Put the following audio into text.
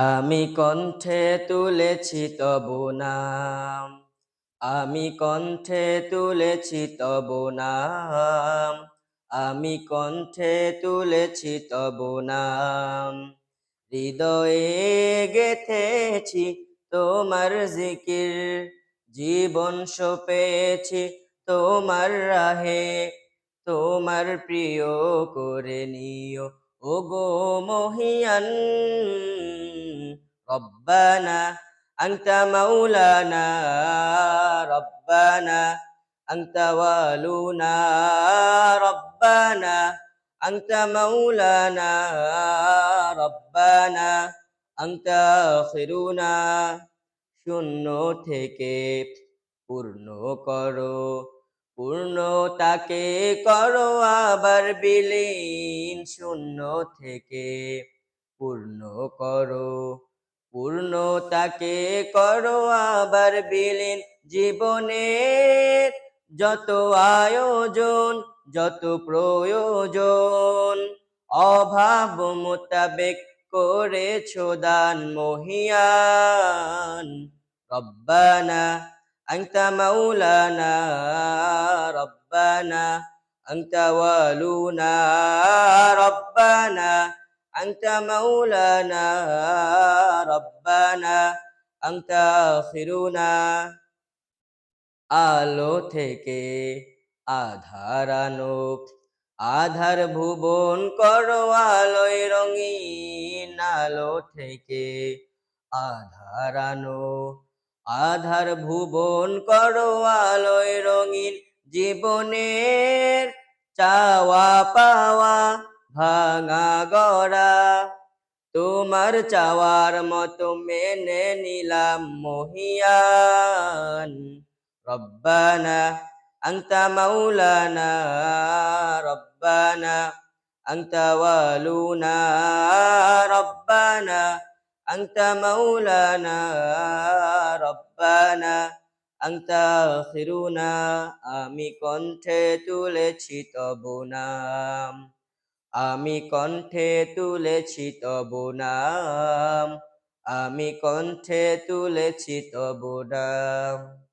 আমি কণ্ঠে তুলেছি তবু নাম, আমি কণ্ঠে তুলেছি তবু নাম, আমি কণ্ঠে তুলেছি তবু নাম। হৃদয়ে গেথেছি তোমার জিকির, জীবন সপেছি তোমার রাহে, তোমার প্রিয় করে নিও ও গো মহিয়ান, রব্বানা আনতা মাওলানা, রব্বানা আনতা ওয়ালুনা, রব্বানা আনতা মাওলানা, রব্বানা আনতা আখিরুনা। শূন্য থেকে পূর্ণ করো পূর্ণতাকে করো আবার বিলীন শূন্য থেকে। পূর্ণ করো, পূর্ণতাকে করো আবার বিলীন জীবনের যত আয়োজন, যত প্রয়োজন। অভাব মোতাবেক করেছ দান মহিয়ান। রব্বানা আংতা মৌলানা ربنا أنت والونا ربنا أنت مولانا ربنا أنت آخرنا আলো থেকে আধারানো আধার ভুবন করো আলোয় রঙিন আলো থেকে আধারানো আধার ভুবন করো আলোয় রঙিন জীবনের চাওয়া পাওয়া ভাঙা গড়া। তোমার চাওয়ার মতো মেনে নিলাম মহিয়ান। রব্বানা আংতা মাওলানা, রব্বানা আংতা ওয়ালুনা, রব্বানা আংতা মাওলানা, রব্বানা আংতা আখিরুনা আমি কণ্ঠে তুলেছি তবু নাম। আমি কণ্ঠে তুলেছি তবু নাম। আমি কণ্ঠে তুলেছি তবু নাম।